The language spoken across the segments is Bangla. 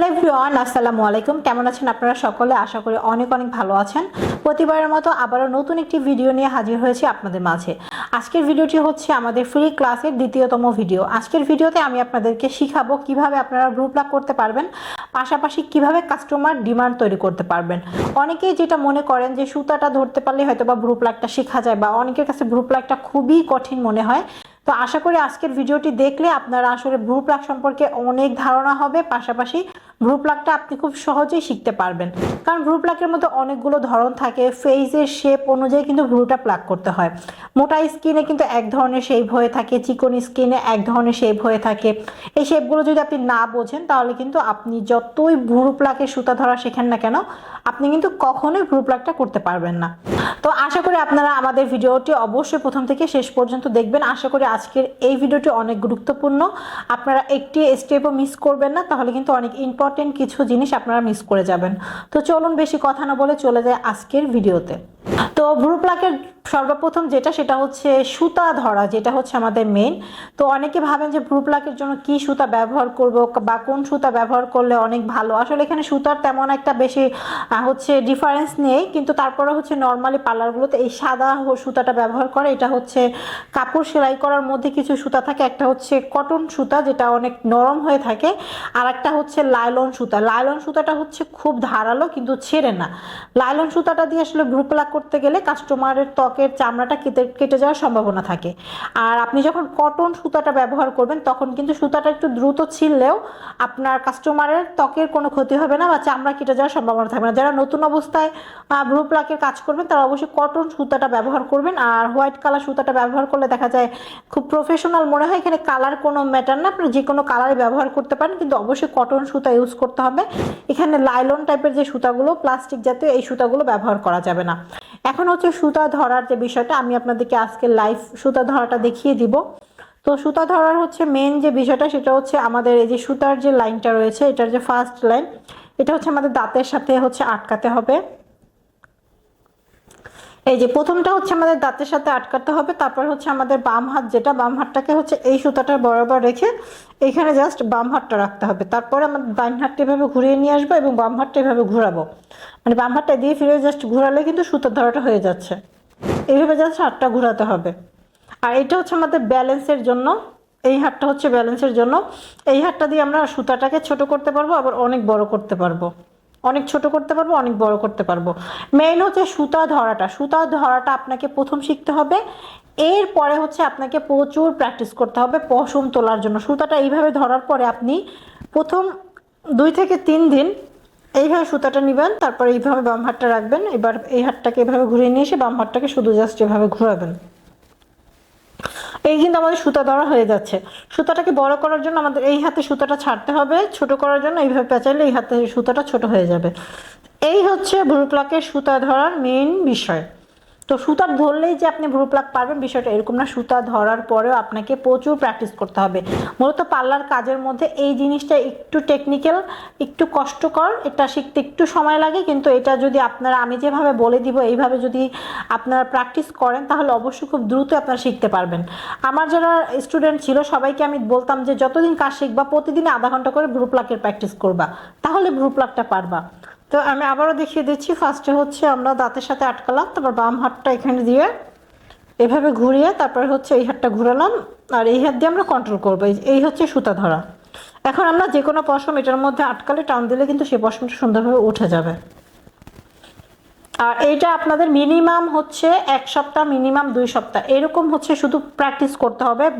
হ্যালো এভরিওয়ান, আসসালামু আলাইকুম। কেমন আছেন আপনারা সকলে? আশা করি অনেক অনেক ভালো আছেন। প্রতিবারের মতো আবারও নতুন একটি ভিডিও নিয়ে হাজির হয়েছি আপনাদের মাঝে। আজকের ভিডিওটি হচ্ছে আমাদের ফ্রি ক্লাসের দ্বিতীয়তম ভিডিও। আজকের ভিডিওতে আমি আপনাদেরকে শিখাবো কীভাবে আপনারা গ্রুপ লাগ করতে পারবেন, পাশাপাশি কীভাবে কাস্টমার ডিমান্ড তৈরি করতে পারবেন। অনেকেই যেটা মনে করেন যে সুতাটা ধরতে পারলে হয়তো বা গ্রুপ লাগটা শেখা যায় বা অনেকের কাছে গ্রুপ লাগটা খুবই কঠিন মনে হয়। তো আশা করি আজকের ভিডিওটি দেখলে আপনারা আসলে ভ্রু প্লাগ সম্পর্কে অনেক ধারণা হবে, পাশাপাশি ভ্রু প্লাগটা আপনি খুব সহজেই শিখতে পারবেন। কারণ ভ্রু প্লাকের মধ্যে অনেকগুলো ধরন থাকে ফেসের শেপ অনুযায়ী কিন্তু ভ্রুটা প্লাগ করতে হয়। মোটা স্কিনে কিন্তু এক ধরনের শেপ হয়ে থাকে, চিকন স্কিনে এক ধরনের শেপ হয়ে থাকে। এই শেপগুলো যদি আপনি না বোঝেন, তাহলে কিন্তু আপনি যতই ভ্রু প্লাগের সুতা ধরা শেখেন না কেন, আপনি কিন্তু কখনোই ভ্রু প্লাগটা করতে পারবেন না। তো আশা করি আপনারা আমাদের ভিডিওটি অবশ্যই প্রথম থেকে শেষ পর্যন্ত দেখবেন। আশা করি আজকের এই ভিডিওটি অনেক গুরুত্বপূর্ণ। আপনারা একটি স্টেপও মিস করবেন না, তাহলে কিন্তু অনেক ইম্পর্টেন্ট কিছু জিনিস আপনারা মিস করে যাবেন। তো চলুন বেশি কথা না বলে চলে যায় আজকের ভিডিওতে। তো ভ্রু প্লাকের সর্বপ্রথম যেটা, সেটা হচ্ছে সুতা ধরা, যেটা হচ্ছে আমাদের মেন তো অনেকে ভাবেন যে ভ্রু প্লাকের জন্য কি সুতা ব্যবহার করব বা কোন সুতা ব্যবহার করলে অনেক ভালো। আসলে এখানে সুতার তেমন একটা বেশি হচ্ছে ডিফারেন্স নেই, কিন্তু তারপরে হচ্ছে নর্মালি পার্লারগুলোতে এই সাদা সুতাটা ব্যবহার করে। এটা হচ্ছে কাপড় সেলাই করার মধ্যে কিছু সুতা থাকে। একটা হচ্ছে কটন সুতা, যেটা অনেক নরম হয়ে থাকে। আর একটা হচ্ছে লাইলন সুতা। লাইলন সুতাটা হচ্ছে খুব ধারালো, কিন্তু ছেড়ে না। লাইলন সুতাটা দিয়ে আসলে ভ্রু প্লাক করতে গেলে কাস্টমারের ত্বকের চামড়াটা কেটে কেটে যাওয়ার সম্ভাবনা থাকে। আর আপনি যখন কটন সুতাটা ব্যবহার করবেন, তখন কিন্তু সুতাটা একটু দ্রুত ছিললেও আপনার কাস্টমারের ত্বকের কোনো ক্ষতি হবে না বা চামড়া কেটে যাওয়ার সম্ভাবনা থাকবে না। যারা নতুন অবস্থায় ভ্রু প্লাকের কাজ করবেন, তারা অবশ্যই কটন সুতাটা ব্যবহার করবেন। আর হোয়াইট কালার সুতাটা ব্যবহার করলে দেখা যায় খুব প্রফেশনাল মনে হয়, এখানে কালার কোনো ম্যাটার না। আপনি যে কোনো কালারে ব্যবহার করতে পারেন, কিন্তু অবশ্যই কটন সুতা ইউজ করতে হবে। এখানে লাইলন টাইপের যে সুতাগুলো প্লাস্টিক জাতীয় এই সুতাগুলো ব্যবহার করা যাবে না। এখন হচ্ছে সুতা ধরার যে বিষয়টা, আমি আপনাদেরকে আজকে লাইভ সুতা ধরাটা দেখিয়ে দিব। তো সুতা ধরার হচ্ছে মেন যে বিষয়টা, সেটা হচ্ছে আমাদের এই যে সুতার যে লাইনটা রয়েছে, এটার যে ফার্স্ট লাইন এটা হচ্ছে আমাদের দাঁতের সাথে হচ্ছে আটকাতে হবে। এই যে প্রথমটা হচ্ছে আমাদের দাঁতের সাথে আটকাতে হবে, তারপর হচ্ছে আমাদের বাম হাত যেটা, বাম হাতটাকে হচ্ছে এই সুতাটার বরাবর রেখে এখানে জাস্ট বাম হাতটা রাখতে হবে। তারপরে আমাদের ডাইন হাতটা এভাবে ঘুরিয়ে নিয়ে আসব এবং বাম হাতটা এভাবে ঘোরাবো। মানে বাম হাতটা দিয়ে ফিরে জাস্ট ঘোরালে কিন্তু সুতার ধরাটা হয়ে যাচ্ছে। এইভাবে জাস্ট হাতটা ঘোরাতে হবে। আর এটা হচ্ছে আমাদের ব্যালেন্সের জন্য, এই হাতটা হচ্ছে ব্যালেন্সের জন্য। এই হাতটা দিয়ে আমরা সুতাটাকে ছোট করতে পারব, আবার অনেক বড় করতে পারব। অনেক ছোট করতে পারব, অনেক বড় করতে পারব। মেইন হচ্ছে সুতা ধরাটা। সুতা ধরাটা আপনাকে প্রথম শিখতে হবে। এরপরে হচ্ছে আপনাকে প্রচুর প্র্যাকটিস করতে হবে পশম তোলার জন্য। সুতাটা এইভাবে ধরার পরে আপনি প্রথম দুই থেকে তিন দিন এইভাবে সুতাটা নেবেন, তারপর এইভাবে বাম হাতটা রাখবেন। এবার এই হাতটাকে এভাবে ঘুরিয়ে নিয়ে এসে বাম হাতটাকে শুধু জাস্ট এভাবে ঘুরাবেন। এই কিন্তু আমাদের সুতা ধরা হয়ে যাচ্ছে। সুতাটাকে বড় করার জন্য আমাদের এই হাতে সুতাটা ছাড়তে হবে, ছোট করার জন্য এইভাবে পেঁচাইলে এই হাতে সুতাটা ছোট হয়ে যাবে। এই হচ্ছে ভ্রু প্লাকের সুতা ধরার মেইন বিষয়। তো সুতা ধরলেই যে আপনি ভ্রু প্লাক পারবেন, বিষয়টা এরকম না। সুতা ধরার পরেও আপনাকে প্রচুর প্র্যাকটিস করতে হবে। মূলত পার্লার কাজের মধ্যে এই জিনিসটা একটু টেকনিক্যাল একটু কষ্টকর, এটা শিখতে একটু সময় লাগে। কিন্তু এটা যদি আপনারা, আমি যেভাবে বলে দিব, এইভাবে যদি আপনারা প্র্যাকটিস করেন, তাহলে অবশ্যই খুব দ্রুত আপনারা শিখতে পারবেন। আমার যারা স্টুডেন্ট ছিল, সবাইকে আমি বলতাম যে, যতদিন কাজ শিখবা প্রতিদিন আধা ঘণ্টা করে ভ্রু প্লাকের প্র্যাকটিস করবা। তাহলে ভ্রু প্লাকটা পারবা। তো আমি আবারও দেখিয়ে দিচ্ছি ফার্স্টে হচ্ছে আমরা দাঁতের সাথে আটকালাম, তারপর বাম হাতটা এখানে দিয়ে এভাবে ঘুরিয়ে তারপর হচ্ছে এই হাতটা ঘুরালাম, আর এই হাত দিয়ে আমরা কন্ট্রোল করব, এই- হচ্ছে সুতা ধরা। এখন আমরা যে কোনো পশম এটার মধ্যে আটকালে টান দিলে কিন্তু সেই পশমটা সুন্দরভাবে উঠে যাবে। আর এইটা আপনাদের মিনিমাম হচ্ছে এক সপ্তাহ মিনিমাম দুই সপ্তাহ, এরকম হচ্ছে শুধু প্র্যাকটিস করতে হবে।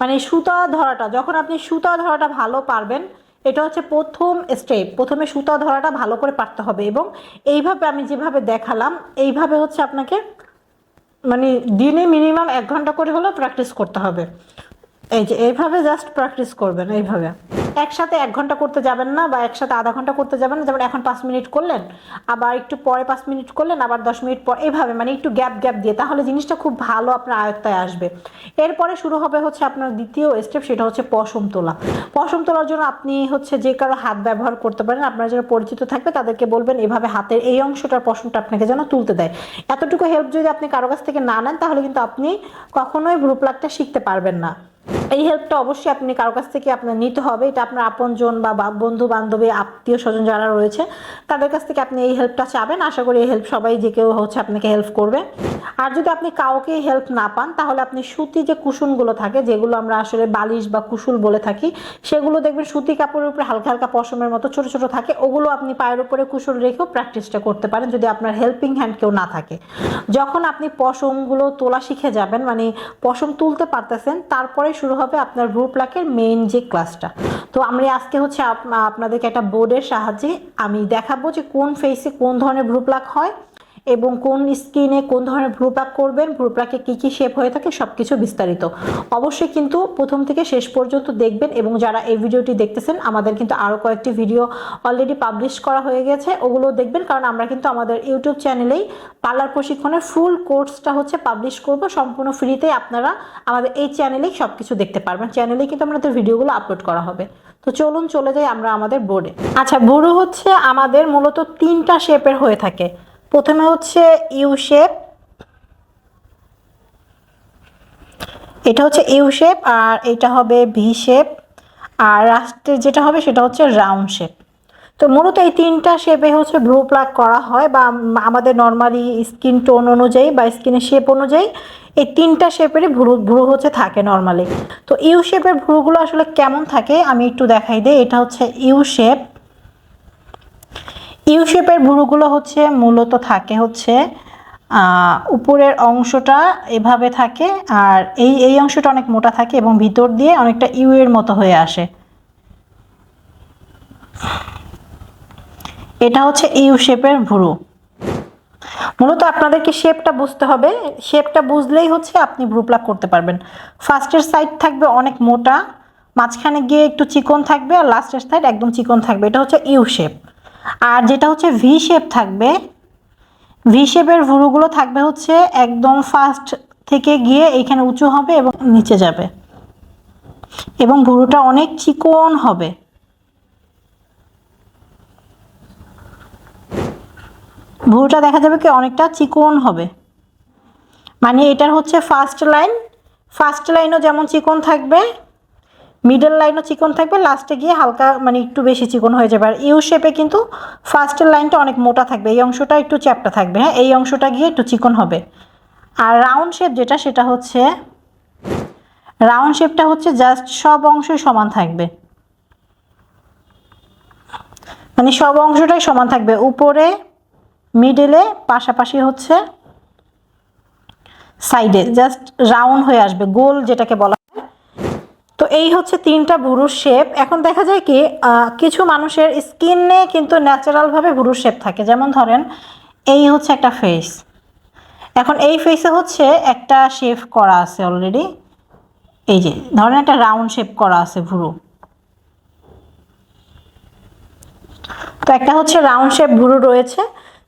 মানে সুতা ধরাটা, যখন আপনি সুতা ধরাটা ভালো পারবেন এটা হচ্ছে প্রথম স্টেপ প্রথমে সুতা ধরাটা ভালো করে পারতে হবে এবং এইভাবে আমি যেভাবে দেখালাম, এইভাবে হচ্ছে আপনাকে মানে দিনে মিনিমাম এক ঘণ্টা করে হলেও প্র্যাকটিস করতে হবে। এই যে, এইভাবে জাস্ট প্র্যাকটিস করবেন, এইভাবে। একসাথে এক ঘণ্টা করতে যাবেন না বা একসাথে আধা ঘণ্টা করতে যাবেন না, যেমন এখন পাঁচ মিনিট করলেন, আবার একটু পরে পাঁচ মিনিট করলেন, আবার দশ মিনিট পর, এইভাবে মানে একটু গ্যাপ গ্যাপ দিয়ে, তাহলে জিনিসটা খুব ভালো আপনার আয়ত্তায় আসবে। এরপরে শুরু হবে হচ্ছে আপনার দ্বিতীয় স্টেপ সেটা হচ্ছে পশম তোলা। পশম তোলার জন্য আপনি হচ্ছে যে কারও হাত ব্যবহার করতে পারেন, আপনার যারা পরিচিত থাকবে, তাদেরকে বলবেন, এভাবে হাতের এই অংশটার পশমটা আপনাকে যেন তুলতে দেয়। এতটুকু হেল্প যদি আপনি কারও কাছ থেকে না নেন, তাহলে কিন্তু আপনি কখনোই ভ্রু প্লাগটা শিখতে পারবেন না। এই হেল্পটা অবশ্যই আপনি কারও কাছ থেকে আপনার নিতে হবে। এটা আপনার আপনজন বা বন্ধু বান্ধবী আত্মীয় স্বজন যারা রয়েছে, তাদের কাছ থেকে আপনি এই হেল্পটা চাবেন। আশা করি এই হেল্প সবাই যে কেউ হচ্ছে আপনাকে হেল্প করবে। আর যদি আপনি কাউকে হেল্প না পান, তাহলে আপনি সুতি যে কুশনগুলো থাকে, যেগুলো আমরা আসলে বালিশ বা কুশুল বলে থাকি, সেগুলো দেখবেন সুতি কাপড়ের উপরে হালকা হালকা পশমের মতো ছোট ছোট থাকে। ওগুলো আপনি পায়ের উপরে কুশুল রেখেও প্র্যাকটিসটা করতে পারেন, যদি আপনার হেল্পিং হ্যান্ড কেউ না থাকে। যখন আপনি পশমগুলো তোলা শিখে যাবেন মানে পশম তুলতে পারতেছেন, তারপরে শুরু হবে আপনার গ্রুপ লাকের মেইন যে ক্লাসটা তো আমি আজকে হচ্ছে আপ- আপনাদেরকে একটা বোর্ডের সাহায্যে আমি দেখাবো যে কোন ফেসে কোন ধরনের গ্রুপ লাক হয়। এবং কোন স্কিনে কোন ধরনের ভ্রু প্লাক করবেন ভ্রু প্লাকে কী কী শেপ হয়ে থাকে সব কিছু বিস্তারিত। অবশ্যই কিন্তু প্রথম থেকে শেষ পর্যন্ত দেখবেন এবং যারা এই ভিডিওটি দেখতেছেন, আমাদের কিন্তু আরও কয়েকটি ভিডিও অলরেডি পাবলিশ করা হয়ে গেছে। ওগুলো দেখবেন, কারণ আমরা কিন্তু আমাদের ইউটিউব চ্যানেলেই পার্লার প্রশিক্ষণের ফুল কোর্সটা হচ্ছে পাবলিশ করব। সম্পূর্ণ ফ্রিতে আপনারা আমাদের এই চ্যানেলেই সব কিছু দেখতে পারবেন। চ্যানেলেই কিন্তু আমাদের ভিডিওগুলো আপলোড করা হবে। তো চলুন চলে যাই আমরা আমাদের বোর্ডে আচ্ছা বুড়ো হচ্ছে আমাদের মূলত তিনটা শেপের হয়ে থাকে। প্রথমে হচ্ছে ইউ শেপ এটা হচ্ছে ইউ শেপ আর এটা হবে ভি শেপ আর লাস্টে যেটা হবে সেটা হচ্ছে রাউন্ড শেপ তো মূলত এই তিনটা শেপে হচ্ছে ভ্রু প্লাক করা হয় বা আম- আমাদের নর্মালি স্কিন টোন অনুযায়ী বা স্কিনের শেপ অনুযায়ী এই তিনটা শেপেরই ভ্রু ভ্রু হচ্ছে থাকে নর্মালি তো ইউ শেপের ভ্রুগুলো আসলে কেমন থাকে আমি একটু দেখাই দিই। এটা হচ্ছে ইউ শেপ ইউ শেপের ভুরুগুলো হচ্ছে মূলত থাকে হচ্ছে উপরের অংশটা এভাবে থাকে আর এই এই অংশটা অনেক মোটা থাকে এবং ভিতর দিয়ে অনেকটা ইউ এর মতো হয়ে আসে। এটা হচ্ছে ইউ শেপের ভুরু। মূলত আপনাদেরকে শেপটা বুঝতে হবে। শেপটা বুঝলেই হচ্ছে আপনি ভ্রু প্লাক করতে পারবেন। ফার্স্টের সাইড থাকবে অনেক মোটা, মাঝখানে গিয়ে একটু চিকন থাকবে আর লাস্টের সাইড একদম চিকন থাকবে। এটা হচ্ছে ইউ শেপ আর যেটা হচ্ছে ভি শেপ থাকবে ভি শেপের ভুরুগুলো থাকবে হচ্ছে একদম ফার্স্ট থেকে গিয়ে এখানে উঁচু হবে এবং নিচে যাবে। এবং ভুরুটা অনেক চিকন হবে। ভুরুটা দেখা যাবে কি অনেকটা চিকন হবে। মানে এটার হচ্ছে ফার্স্ট লাইন ফার্স্ট লাইনও যেমন চিকন থাকবে মিডল লাইনও চিকন থাকবে লাস্টে গিয়ে হালকা মানে একটু বেশি চিকন হয়ে যাবে। আর ইউ শেপে কিন্তু ফার্স্টের লাইনটা অনেক মোটা থাকবে, এই অংশটা একটু চ্যাপটা থাকবে হ্যাঁ? এই অংশটা গিয়ে একটু চিকন হবে। আর রাউন্ড শেপ যেটা, সেটা হচ্ছে রাউন্ড শেপটা হচ্ছে জাস্ট সব অংশই সমান থাকবে। মানে সব অংশটাই সমান থাকবে। উপরে মিডলে পাশাপাশি হচ্ছে সাইডে জাস্ট রাউন্ড হয়ে আসবে, গোল যেটাকে বলা তো এই হচ্ছে তিনটা ভুরুর শেপ এখন দেখা যায় কি কিছু মানুষের স্কিনে কিন্তু ন্যাচারালভাবে ভুরুর শেপ থাকে। যেমন ধরেন, এই হচ্ছে একটা ফেস এখন এই ফেসে হচ্ছে একটা শেপ করা আছে অলরেডি এই যে, ধরেন একটা রাউন্ড শেপ করা আছে ভুরু তো একটা হচ্ছে রাউন্ড শেপ ভুরু রয়েছে।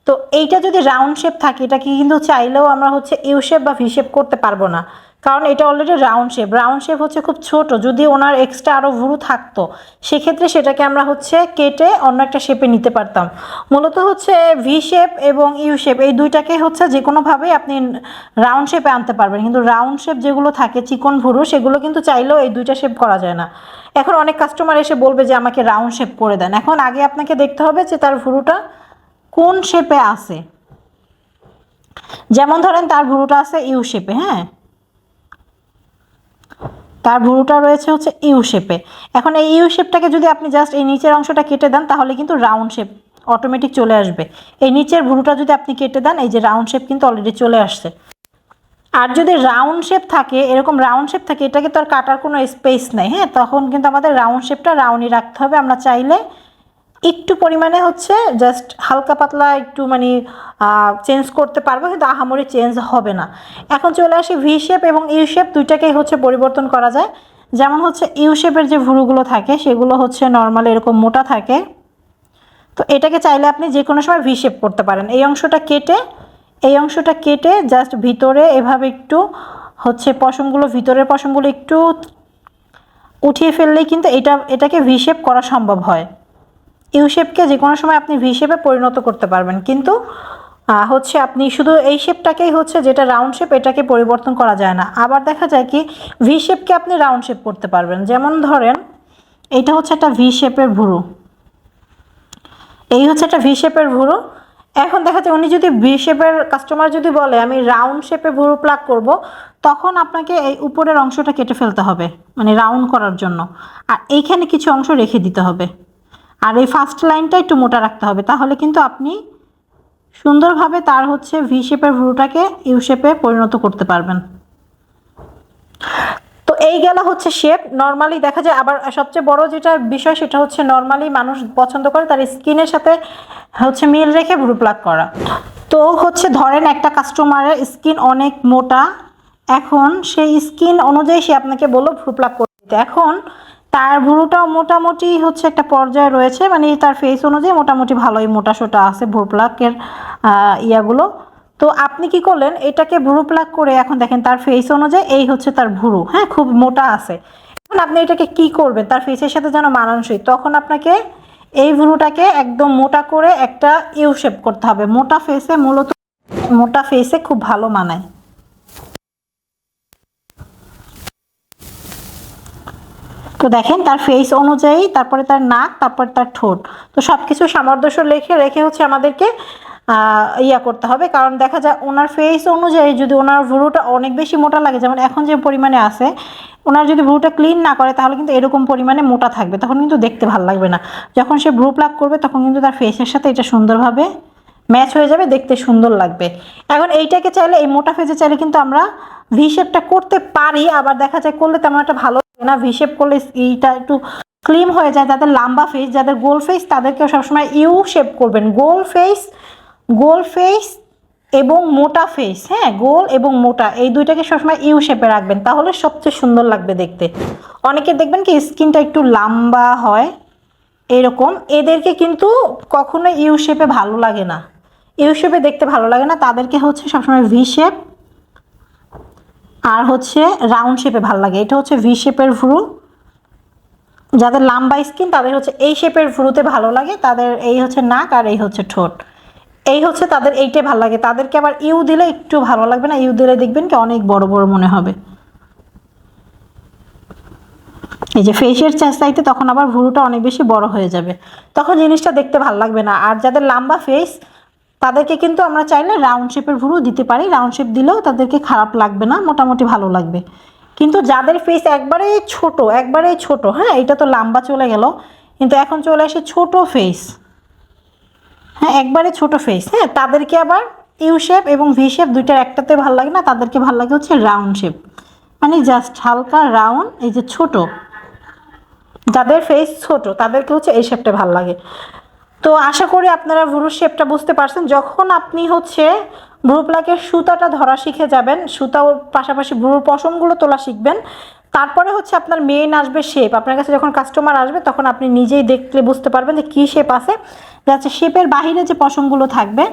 তো এইটা যদি রাউন্ড শেপ থাকে, এটাকে কিন্তু চাইলেও আমরা হচ্ছে ইউ শেপ বা ভি শেপ করতে পারব না। কারণ এটা already round shape round shape হচ্ছে খুব ছোট, যদি ওনার এক্সট্রা আরও ভুরু থাকতো, সেক্ষেত্রে সেটাকে আমরা হচ্ছে কেটে অন্য একটা শেপে নিতে পারতাম। মূলত হচ্ছে ভি শেপ এবং ইউ শেপ এই দুইটাকে হচ্ছে যে কোনোভাবেই আপনি রাউন্ড শেপে আনতে পারবেন। কিন্তু রাউন্ড শেপ যেগুলো থাকে, চিকন ভুরু, সেগুলো কিন্তু চাইলেও এই দুইটা শেপ করা যায় না। এখন অনেক কাস্টমার এসে বলবে যে, আমাকে রাউন্ড শেপ করে দেন। এখন আগে আপনাকে দেখতে হবে যে, তার ভুরুটা কোন শেপে আছে। যেমন ধরেন, তার ভুরুটা আছে ইউ শেপে হ্যাঁ? তার ভুরুটা রয়েছে হচ্ছে ইউ শেপে। এখন এই ইউ শেপটাকে যদি আপনি জাস্ট এই নিচের অংশটা কেটে দেন, তাহলে কিন্তু রাউন্ড শেপ অটোমেটিক চলে আসবে। এই নিচের ভুরুটা যদি আপনি কেটে দেন, এই যে রাউন্ড শেপ কিন্তু অলরেডি চলে আসছে। আর যদি রাউন্ড শেপ থাকে, এরকম রাউন্ড শেপ থাকে, এটাকে তো আর কাটার কোনো স্পেস নেই হ্যাঁ? তখন কিন্তু আমাদের রাউন্ড শেপটা রাউন্ডই রাখতে হবে। আমরা চাইলে একটু পরিমাণে হচ্ছে জাস্ট হালকা পাতলা একটু মানে চেঞ্জ করতে পারব, কিন্তু আহামরি চেঞ্জ হবে না। এখন চলে আসি ভি শেপ এবং ইউ শেপ দুইটাকেই হচ্ছে পরিবর্তন করা যায়। যেমন হচ্ছে ইউ শেপের যে ভুরুগুলো থাকে, সেগুলো হচ্ছে নর্মাল এরকম মোটা থাকে। তো এটাকে চাইলে আপনি যে কোনো সময় ভি শেপ করতে পারেন। এই অংশটা কেটে, এই অংশটা কেটে জাস্ট ভিতরে এভাবে একটু হচ্ছে পশমগুলো, ভিতরের পশমগুলো একটু উঠিয়ে ফেললেই কিন্তু এটা, এটাকে ভি শেপ করা সম্ভব হয়। ইউ শেপকে যে কোনো সময় আপনি ভি শেপে পরিণত করতে পারবেন। কিন্তু হচ্ছে আপনি শুধু এই শেপটাকেই হচ্ছে যেটা রাউন্ড শেপ এটাকে পরিবর্তন করা যায় না। আবার দেখা যায় কি ভি শেপকে আপনি রাউন্ড শেপ করতে পারবেন। যেমন ধরেন, এটা হচ্ছে একটা ভি শেপের ভুরু। এই হচ্ছে একটা ভি শেপের ভুরু। এখন দেখা যায় উনি যদি ভি শেপের কাস্টমার যদি বলে, আমি রাউন্ড শেপে ভুরু প্লাগ করব, তখন আপনাকে এই উপরের অংশটা কেটে ফেলতে হবে মানে রাউন্ড করার জন্য। আর এইখানে কিছু অংশ রেখে দিতে হবে। আর এই ফার্স্ট লাইনটা একটু মোটা রাখতে হবে, তাহলে কিন্তু আপনি সুন্দরভাবে তার হচ্ছে ভি শেপের ভুরুটাকে ইউ শেপে পরিণত করতে পারবেন। তো এই গেল হচ্ছে শেপ নর্মালি দেখা যায় আবার সবচেয়ে বড় যেটা বিষয় সেটা হচ্ছে নর্মালি মানুষ পছন্দ করে তার স্কিনের সাথে হচ্ছে মিল রেখে ভ্রু প্লাগ করা। তো হচ্ছে ধরেন একটা কাস্টমারের স্কিন অনেক মোটা, এখন সেই স্কিন অনুযায়ী সে আপনাকে বলল ভ্রু করে দিতে। এখন তার ভ্রুটাও মোটামুটি হচ্ছে একটা পর্যায়ে রয়েছে মানে তার ফেস অনুযায়ী মোটামুটি ভালোই মোটা সোটা আছে ভ্রু প্লাকের ইয়াগুলো। তো আপনি কি করলেন, এটাকে ভ্রু প্লাক করে এখন দেখেন তার ফেস অনুযায়ী এই হচ্ছে তার ভুরু হ্যাঁ খুব মোটা আছে। এখন আপনি এটাকে কি করবেন, তার ফেসের সাথে যেন মানানসই, তখন আপনাকে এই ভুরুটাকে একদম মোটা করে একটা ইউ শেপ করতে হবে। মোটা ফেসে মূলত, মোটা ফেসে খুব ভালো মানায়। তো দেখেন, তার ফেস অনুযায়ী, তারপরে তার নাক, তারপরে তার ঠোঁট। তো সব কিছু সামঞ্জস্য রেখে রেখে হচ্ছে আমাদেরকে ইয়া করতে হবে। কারণ দেখা যায় ওনার ফেস অনুযায়ী যদি ওনার ভুরুটা অনেক বেশি মোটা লাগে, যেমন এখন যে পরিমাণে আছে, ওনার যদি ভ্রুটা ক্লিন না করে, তাহলে কিন্তু এরকম পরিমাণে মোটা থাকবে। তখন কিন্তু দেখতে ভালো লাগবে না। যখন সে ভ্রু প্লাক করবে, তখন কিন্তু তার ফেসের সাথে এটা সুন্দরভাবে ম্যাচ হয়ে যাবে, দেখতে সুন্দর লাগবে। এখন এইটাকে চাইলে, এই মোটা ফেসে চাইলে কিন্তু আমরা ভি শেপটা করতে পারি। আবার দেখা যায় করলে তেমন একটা ভালো না ভি শেপ করলে এইটা একটু ক্লিম হয়ে যায়, যাদের লম্বা ফেস যাদের গোল ফেস তাদেরকেও সবসময় ইউ শেপ করবেন। গোল ফেস গোল ফেস এবং মোটা ফেস হ্যাঁ গোল এবং মোটা, এই দুইটাকে সবসময় ইউ শেপে রাখবেন, তাহলে সবচেয়ে সুন্দর লাগবে দেখতে। অনেকে দেখবেন কি, স্কিনটা একটু লম্বা হয়, এরকম, এদেরকে কিন্তু কখনো ইউ শেপে ভালো লাগে না। ইউ শেপে দেখতে ভালো লাগে না, তাদেরকে হচ্ছে সবসময় ভি শেপ হচ্ছে রাউন্ড শেপে ভালো লাগে। এটা হচ্ছে ভি শেপের ভ্রু। যাদের লম্বা স্কিন তাদের হচ্ছে এই শেপের ভ্রুতে ভালো লাগে, তাদের এই হচ্ছে নাক আর এই হচ্ছে ঠোঁট। এই হচ্ছে তাদের এইটাই ভালো লাগে। তাদেরকে আবার ইউ দিলে একটু ভালো লাগবে না? ইউ দিলে দেখবেন কি অনেক বড় বড় মনে হবে। এই যে ফেসের চাইতে তখন আবার ভুরুটা অনেক বেশি বড় হয়ে যাবে। তখন জিনিসটা দেখতে ভালো লাগবে না। আর যাদের লম্বা ফেস তাদেরকে কিন্তু আমরা চাইলে রাউন্ড শেপের ভুরু দিতে পারি। রাউন্ড শেপ দিলেও তাদেরকে খারাপ লাগবে না, মোটামুটি ভালো লাগবে। কিন্তু যাদের ফেস একবারে ছোট একবারে ছোট হ্যাঁ এটা তো লম্বা চলে গেল, কিন্তু এখন চলে আসে ছোট ফেস হ্যাঁ একবারে ছোট ফেস হ্যাঁ তাদেরকে আবার ইউ শেপ এবং ভি শেপ দুইটার একটাতে ভালো লাগে না, তাদেরকে ভালো লাগে হচ্ছে রাউন্ড শেপ মানে জাস্ট হালকা রাউন্ড এই যে ছোট। যাদের ফেস ছোট, তাদেরকে হচ্ছে এই শেপটা ভালো লাগে। তো আশা করি আপনারা ভ্রুর শেপটা বুঝতে পারছেন। যখন আপনি হচ্ছে ভ্রু প্লাকের সুতাটা ধরা শিখে যাবেন সুতাও পাশাপাশি ভ্রুর পশমগুলো তোলা শিখবেন, তারপরে হচ্ছে আপনার মেন আসবে শেপ আপনার কাছে যখন কাস্টমার আসবে, তখন আপনি নিজেই দেখলে বুঝতে পারবেন যে কী শেপ আছে। যাচ্ছে শেপের বাহিরে যে পশমগুলো থাকবে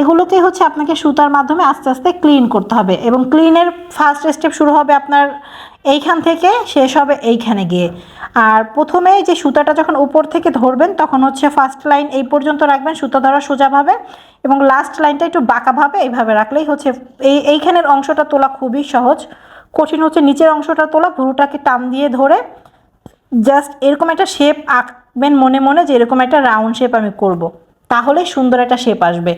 এগুলোকে হচ্ছে আপনাকে সুতার মাধ্যমে আস্তে আস্তে ক্লিন করতে হবে এবং ক্লিনের ফার্স্ট স্টেপ শুরু হবে আপনার এইখান থেকে শেষ হবে এইখানে গিয়ে। আর প্রথমে যে সুতাটা যখন উপর থেকে ধরবেন, তখন হচ্ছে ফার্স্ট লাইন এই পর্যন্ত রাখবেন, সুতা ধরা সোজাভাবে এবং লাস্ট লাইনটা একটু বাঁকাভাবে এইভাবে রাখলেই হচ্ছে এই, এইখানের অংশটা তোলা খুবই সহজ। কঠিন হচ্ছে নিচের অংশটা তোলা ভুরুটাকে টান দিয়ে ধরে জাস্ট এরকম একটা শেপ আঁকবেন মনে মনে যে এরকম একটা রাউন্ড শেপ আমি করব। তাহলে সুন্দর একটা শেপ আসবে।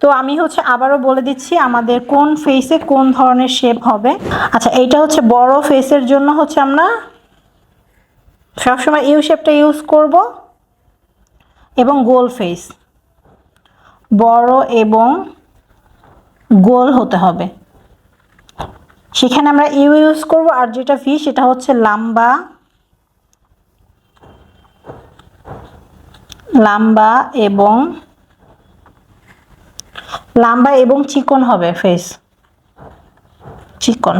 তো আমি হচ্ছে আবারও বলে দিচ্ছি আমাদের কোন ফেসে কোন ধরনের শেপ হবে। আচ্ছা এইটা হচ্ছে বড় ফেসের জন্য হচ্ছে আমরা সবসময় ইউ শেপটা ইউজ করব এবং গোল ফেস বড় এবং গোল হতে হবে। সেখানে আমরা ইউ ইউজ করব আর যেটা ভি সেটা হচ্ছে লম্বা লম্বা এবং লম্বা এবং চিকন হবে ফেস চিকন।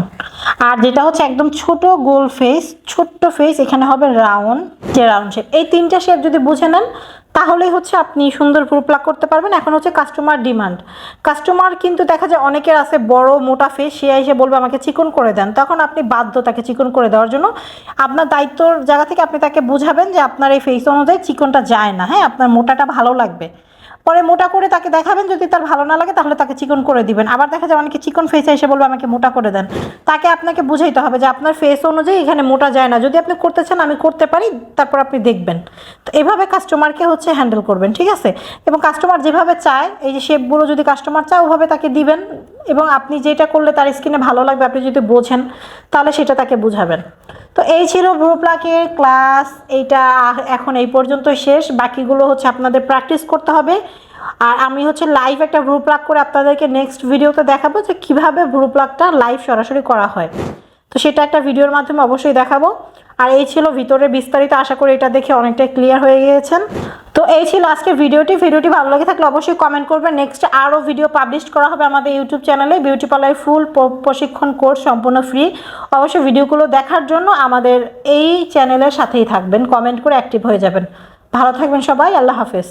আর যেটা হচ্ছে একদম ছোট গোল ফেস ছোট্ট ফেস এখানে হবে রাউন্ড যে রাউন্ড শেপ এই তিনটা শেপ যদি বুঝে নেন তাহলেই হচ্ছে আপনি সুন্দর ভ্রু প্লাক করতে পারবেন। এখন হচ্ছে কাস্টমার ডিমান্ড কাস্টমার কিন্তু দেখা যায় অনেকের আছে বড়, মোটা ফেস সে এসে বলবে আমাকে চিকন করে দেন। তখন আপনি বাধ্য তাকে চিকন করে দেওয়ার জন্য আপনার দায়িত্বর জায়গা থেকে আপনি তাকে বুঝাবেন যে আপনার এই ফেস অনুযায়ী চিকনটা যায় না। হ্যাঁ আপনার মোটাটা ভালো লাগবে। পরে মোটা করে তাকে দেখাবেন, যদি তার ভালো না লাগে তাহলে তাকে চিকন করে দিবেন। আবার দেখা যায় অনেকে চিকন ফেসে এসে বলবে, আমাকে মোটা করে দেন। তাকে আপনাকে বুঝাইতে হবে যে আপনার ফেস অনুযায়ী এখানে মোটা যায় না। যদি আপনি করতে চান, আমি করতে পারি, তারপর আপনি দেখবেন। তো এভাবে কাস্টমারকে হচ্ছে হ্যান্ডেল করবেন, ঠিক আছে? এবং কাস্টমার যেভাবে চায়, এই যে শেপগুলো যদি কাস্টমার চায়, ওভাবে তাকে দিবেন। এবং আপনি যেটা করলে তার স্কিনে ভালো লাগবে, আপনি যদি বোঝেন, তাহলে সেটা তাকে বুঝাবেন। তো এই ছিল ব্রুপ্লাকের ক্লাস, এইটা এখন এই পর্যন্ত শেষ। বাকিগুলো হচ্ছে আপনাদের প্র্যাকটিস করতে হবে। আর আমি হচ্ছে লাইভ একটা ভ্রু প্লাগ করে আপনাদেরকে নেক্সট ভিডিওতে দেখাবো যে কীভাবে ভ্রু প্লাগটা লাইভ সরাসরি করা হয়। তো সেটা একটা ভিডিওর মাধ্যমে অবশ্যই দেখাবো। আর এই ছিল ভিতরে বিস্তারিত, আশা করি এটা দেখে অনেকটাই ক্লিয়ার হয়ে গিয়েছেন। তো এই ছিল আজকে ভিডিওটি। ভিডিওটি ভালো লাগে থাকলে অবশ্যই কমেন্ট করবেন। নেক্সট আরও ভিডিও পাবলিশ করা হবে আমাদের ইউটিউব চ্যানেলে বিউটি পার্লার ফুল প্রশিক্ষণ কোর্স সম্পূর্ণ ফ্রি অবশ্যই ভিডিওগুলো দেখার জন্য আমাদের এই চ্যানেলের সাথেই থাকবেন। কমেন্ট করে অ্যাক্টিভ হয়ে যাবেন। ভালো থাকবেন সবাই। আল্লাহ হাফেজ।